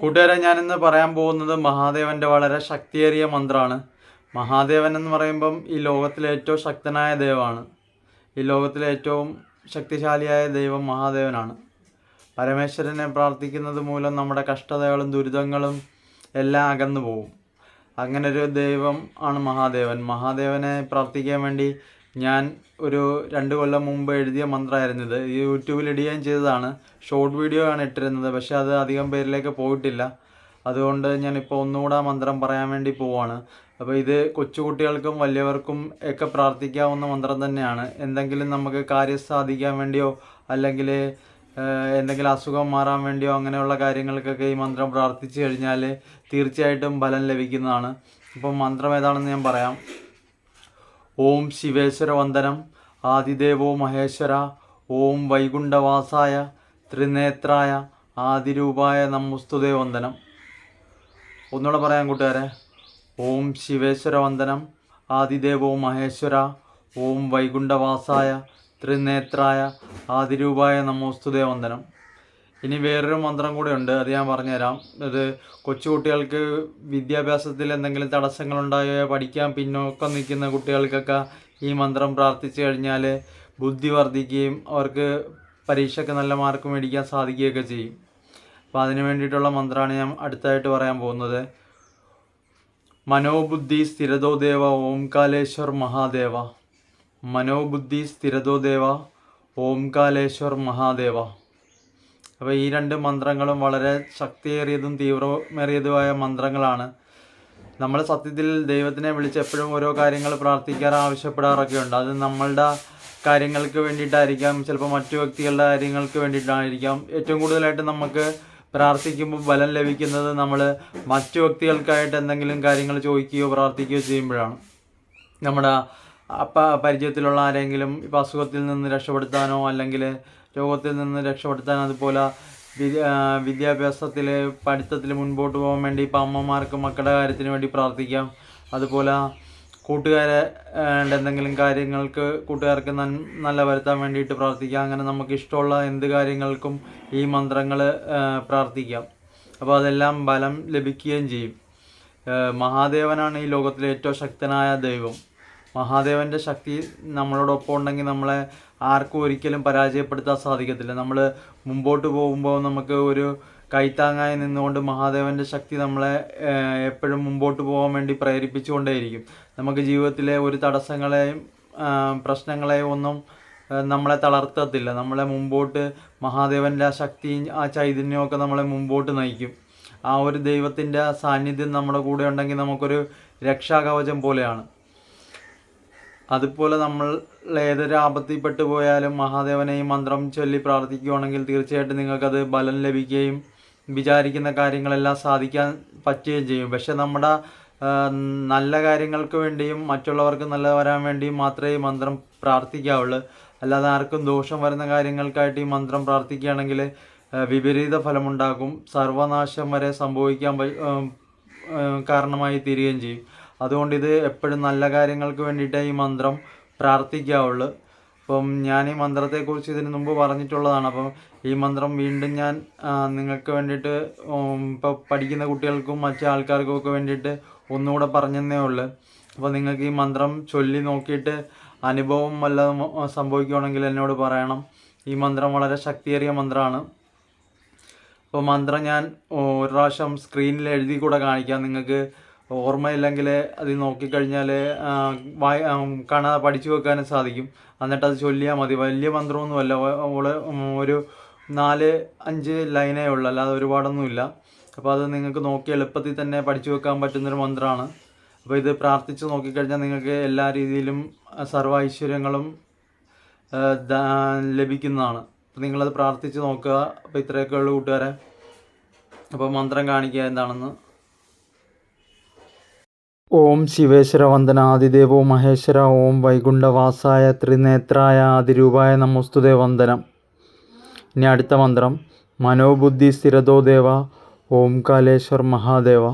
കൂട്ടുകാരെ ഞാനിന്ന് പറയാൻ പോകുന്നത് മഹാദേവന്റെ വളരെ ശക്തിയേറിയ മന്ത്രമാണ് മഹാദേവൻ എന്ന് പറയുമ്പം ഈ ലോകത്തിലെ ഏറ്റവും ശക്തനായ ദൈവമാണ്. ഈ ലോകത്തിലെ ഏറ്റവും ശക്തിശാലിയായ ദൈവം മഹാദേവനാണ്. പരമേശ്വരനെ പ്രാർത്ഥിക്കുന്നത് മൂലം നമ്മുടെ കഷ്ടതകളും ദുരിതങ്ങളും എല്ലാം അകന്നു പോകും അങ്ങനെ ഒരു ദൈവം ആണ് മഹാദേവൻ. മഹാദേവനെ പ്രാർത്ഥിക്കാൻ വേണ്ടി ഞാൻ ഒരു രണ്ട് കൊല്ലം മുമ്പ് എഴുതിയ മന്ത്രമായിരുന്നു ഇത്. യൂട്യൂബിൽ ഇടുകയും ചെയ്തതാണ്. ഷോർട്ട് വീഡിയോ ആണ് ഇട്ടിരുന്നത്. പക്ഷേ അത് അധികം പേരിലേക്ക് പോയിട്ടില്ല. അതുകൊണ്ട് ഞാനിപ്പോൾ ഒന്നുകൂടെ മന്ത്രം പറയാൻ വേണ്ടി പോവാണ്. അപ്പോൾ ഇത് കൊച്ചുകുട്ടികൾക്കും വലിയവർക്കും ഒക്കെ പ്രാർത്ഥിക്കാവുന്ന മന്ത്രം തന്നെയാണ്. എന്തെങ്കിലും നമുക്ക് കാര്യം സാധിക്കാൻ വേണ്ടിയോ അല്ലെങ്കിൽ എന്തെങ്കിലും അസുഖം മാറാൻ വേണ്ടിയോ അങ്ങനെയുള്ള കാര്യങ്ങൾക്കൊക്കെ ഈ മന്ത്രം പ്രാർത്ഥിച്ചു കഴിഞ്ഞാൽ തീർച്ചയായിട്ടും ഫലം ലഭിക്കുന്നതാണ്. അപ്പം മന്ത്രം ഏതാണെന്ന് ഞാൻ പറയാം. ഓം ശിവേശ്വര വന്ദനം ആദിദേവോ മഹേശ്വര. ഓം വൈകുണ്ഠവാസായ ത്രിനേത്രായ ആദിരൂപായ നമുസ്തുദേവ വന്ദനം. ഒന്നുകൂടെ പറയാം കൂട്ടുകാരെ. ഓം ശിവേശ്വര വന്ദനം ആദിദേവോ മഹേശ്വര. ഓം വൈകുണ്ഠവാസായ ത്രിനേത്രായ ആദിരൂപായ നമോസ്തുതേ വന്ദനം. ഇനി വേറൊരു മന്ത്രം കൂടെ ഉണ്ട് അത് ഞാൻ പറഞ്ഞുതരാം. അത് കൊച്ചുകുട്ടികൾക്ക് വിദ്യാഭ്യാസത്തിൽ എന്തെങ്കിലും തടസ്സങ്ങളുണ്ടായോ പഠിക്കാൻ പിന്നോക്കം നിൽക്കുന്ന കുട്ടികൾക്കൊക്കെ ഈ മന്ത്രം പ്രാർത്ഥിച്ചു കഴിഞ്ഞാൽ ബുദ്ധി വർദ്ധിക്കുകയും അവർക്ക് പരീക്ഷയ്ക്ക് നല്ല മാർക്ക് മേടിക്കാൻ സാധിക്കുകയൊക്കെ ചെയ്യും. അപ്പോൾ അതിന് വേണ്ടിയിട്ടുള്ള മന്ത്രമാണ് ഞാൻ അടുത്തായിട്ട് പറയാൻ പോകുന്നത്. മനോബുദ്ധി സ്ഥിരതോ ദേവ ഓംകാലേശ്വർ മഹാദേവ. മനോബുദ്ധി സ്ഥിരതോ ദേവ ഓംകാലേശ്വർ മഹാദേവ. അപ്പോൾ ഈ രണ്ട് മന്ത്രങ്ങളും വളരെ ശക്തിയേറിയതും തീവ്രമേറിയതുമായ മന്ത്രങ്ങളാണ്. നമ്മൾ സത്യത്തിൽ ദൈവത്തിനെ വിളിച്ച് എപ്പോഴും ഓരോ കാര്യങ്ങൾ പ്രാർത്ഥിക്കാൻ ആവശ്യപ്പെടാറൊക്കെ ഉണ്ട്. അത് നമ്മളുടെ കാര്യങ്ങൾക്ക് വേണ്ടിയിട്ടായിരിക്കാം ചിലപ്പോൾ മറ്റു വ്യക്തികളുടെ കാര്യങ്ങൾക്ക് വേണ്ടിയിട്ടായിരിക്കാം. ഏറ്റവും കൂടുതലായിട്ട് നമുക്ക് പ്രാർത്ഥിക്കുമ്പോൾ ബലം ലഭിക്കുന്നത് നമ്മൾ മറ്റു വ്യക്തികൾക്കായിട്ട് എന്തെങ്കിലും കാര്യങ്ങൾ ചോദിക്കുകയോ പ്രാർത്ഥിക്കുകയോ ചെയ്യുമ്പോഴാണ്. നമ്മുടെ അപ്പ പരിചയത്തിലുള്ള ആരെങ്കിലും ഇപ്പം അസുഖത്തിൽ നിന്ന് രക്ഷപ്പെടുത്താനോ അല്ലെങ്കിൽ രോഗത്തിൽ നിന്ന് രക്ഷപ്പെടുത്താൻ അതുപോലെ വിദ്യാഭ്യാസത്തിൽ പഠിത്തത്തിൽ മുൻപോട്ട് പോകാൻ വേണ്ടി ഇപ്പം അമ്മമാർക്ക് മക്കളുടെ കാര്യത്തിന് വേണ്ടി പ്രാർത്ഥിക്കാം. അതുപോലെ കൂട്ടുകാരെ എന്തെങ്കിലും കാര്യങ്ങൾക്ക് കൂട്ടുകാർക്ക് നല്ല വരുത്താൻ വേണ്ടിയിട്ട് പ്രാർത്ഥിക്കാം. അങ്ങനെ നമുക്ക് ഇഷ്ടമുള്ള എന്ത് കാര്യങ്ങൾക്കും ഈ മന്ത്രങ്ങൾ പ്രാർത്ഥിക്കാം. അപ്പോൾ അതെല്ലാം ബലം ലഭിക്കുകയും ചെയ്യും. മഹാദേവനാണ് ഈ ലോകത്തിലെ ഏറ്റവും ശക്തനായ ദൈവം. മഹാദേവന്റെ ശക്തി നമ്മളോടൊപ്പം ഉണ്ടെങ്കിൽ നമ്മളെ ആർക്കും ഒരിക്കലും പരാജയപ്പെടുത്താൻ സാധിക്കത്തില്ല. നമ്മൾ മുമ്പോട്ട് പോകുമ്പോൾ നമുക്ക് ഒരു കൈത്താങ്ങായി നിന്നുകൊണ്ട് മഹാദേവന്റെ ശക്തി നമ്മളെ എപ്പോഴും മുമ്പോട്ട് പോകാൻ വേണ്ടി പ്രേരിപ്പിച്ചുകൊണ്ടേയിരിക്കും. നമുക്ക് ജീവിതത്തിലെ ഒരു തടസ്സങ്ങളെയും പ്രശ്നങ്ങളെയും ഒന്നും നമ്മളെ തളർത്തത്തില്ല. നമ്മളെ മുമ്പോട്ട് മഹാദേവന്റെ ആ ശക്തിയും ആ ചൈതന്യമൊക്കെ നമ്മളെ മുമ്പോട്ട് നയിക്കും. ആ ഒരു ദൈവത്തിന്റെ സാന്നിധ്യം നമ്മുടെ കൂടെ ഉണ്ടെങ്കിൽ നമുക്കൊരു രക്ഷാകവചം പോലെയാണ്. അതുപോലെ നമ്മൾ ഏതൊരു ആപത്തിൽപ്പെട്ടു പോയാലും മഹാദേവനെ ഈ മന്ത്രം ചൊല്ലി പ്രാർത്ഥിക്കുകയാണെങ്കിൽ തീർച്ചയായിട്ടും നിങ്ങൾക്കത് ബലം ലഭിക്കുകയും വിചാരിക്കുന്ന കാര്യങ്ങളെല്ലാം സാധിക്കാൻ പറ്റുകയും ചെയ്യും. പക്ഷെ നമ്മുടെ നല്ല കാര്യങ്ങൾക്ക് വേണ്ടിയും മറ്റുള്ളവർക്ക് നല്ല വരാൻ വേണ്ടിയും മാത്രമേ ഈ മന്ത്രം പ്രാർത്ഥിക്കാവുള്ളൂ. അല്ലാതെ ആർക്കും ദോഷം വരുന്ന കാര്യങ്ങൾക്കായിട്ട് ഈ മന്ത്രം പ്രാർത്ഥിക്കുകയാണെങ്കിൽ വിപരീത ഫലമുണ്ടാകും. സർവനാശം വരെ സംഭവിക്കാൻ കാരണമായി തീരുകയും ചെയ്യും. അതുകൊണ്ട് ഇത് എപ്പോഴും നല്ല കാര്യങ്ങൾക്ക് വേണ്ടിയിട്ടേ ഈ മന്ത്രം പ്രാർത്ഥിക്കാവുള്ളൂ. അപ്പം ഞാൻ ഈ മന്ത്രത്തെക്കുറിച്ച് ഇതിന് മുമ്പ് പറഞ്ഞിട്ടുള്ളതാണ്. അപ്പം ഈ മന്ത്രം വീണ്ടും ഞാൻ നിങ്ങൾക്ക് വേണ്ടിയിട്ട് ഇപ്പോൾ പഠിക്കുന്ന കുട്ടികൾക്കും മറ്റു ആൾക്കാർക്കും ഒക്കെ വേണ്ടിയിട്ട് ഒന്നുകൂടെ പറഞ്ഞതേ ഉള്ളൂ. അപ്പോൾ നിങ്ങൾക്ക് ഈ മന്ത്രം ചൊല്ലി നോക്കിയിട്ട് അനുഭവം വല്ലതും സംഭവിക്കുകയാണെങ്കിൽ എന്നോട് പറയണം. ഈ മന്ത്രം വളരെ ശക്തിയേറിയ മന്ത്രമാണ്. അപ്പോൾ മന്ത്രം ഞാൻ ഒരു പ്രാവശ്യം സ്ക്രീനിൽ എഴുതി കൂടെ കാണിക്കാം. നിങ്ങൾക്ക് ഓർമ്മയില്ലെങ്കിൽ അത് നോക്കിക്കഴിഞ്ഞാൽ വായ കാണാതെ പഠിച്ചു വെക്കാനും സാധിക്കും. എന്നിട്ട് അത് ചൊല്ലിയാൽ മതി. വലിയ മന്ത്രമൊന്നുമല്ല. ഒരു നാല് അഞ്ച് ലൈനേ ഉള്ളൂ. അല്ലാതെ ഒരുപാടൊന്നുമില്ല. അപ്പോൾ അത് നിങ്ങൾക്ക് നോക്കി എളുപ്പത്തിൽ തന്നെ പഠിച്ചു വെക്കാൻ പറ്റുന്നൊരു മന്ത്രമാണ്. അപ്പോൾ ഇത് പ്രാർത്ഥിച്ച് നോക്കിക്കഴിഞ്ഞാൽ നിങ്ങൾക്ക് എല്ലാ രീതിയിലും സർവ ഐശ്വര്യങ്ങളും ലഭിക്കുന്നതാണ്. അപ്പോൾ നിങ്ങളത് പ്രാർത്ഥിച്ച് നോക്കുക. അപ്പോൾ ഇത്രയൊക്കെ ഉള്ളൂ കൂട്ടുകാരെ. അപ്പോൾ മന്ത്രം കാണിക്കുക എന്താണെന്ന്. ഓം ശിവേശ്വര വന്ദന ആദിദേവോ മഹേശ്വര ഓം വൈകുണ്ഠവാസായ ത്രിനേത്രായ ആദിരൂപായ നമോസ്തുതേ വന്ദനം. ഇനി അടുത്ത മന്ത്രം. മനോബുദ്ധി സ്ഥിരതോ ദേവ ഓം കാലേശ്വർ മഹാദേവ.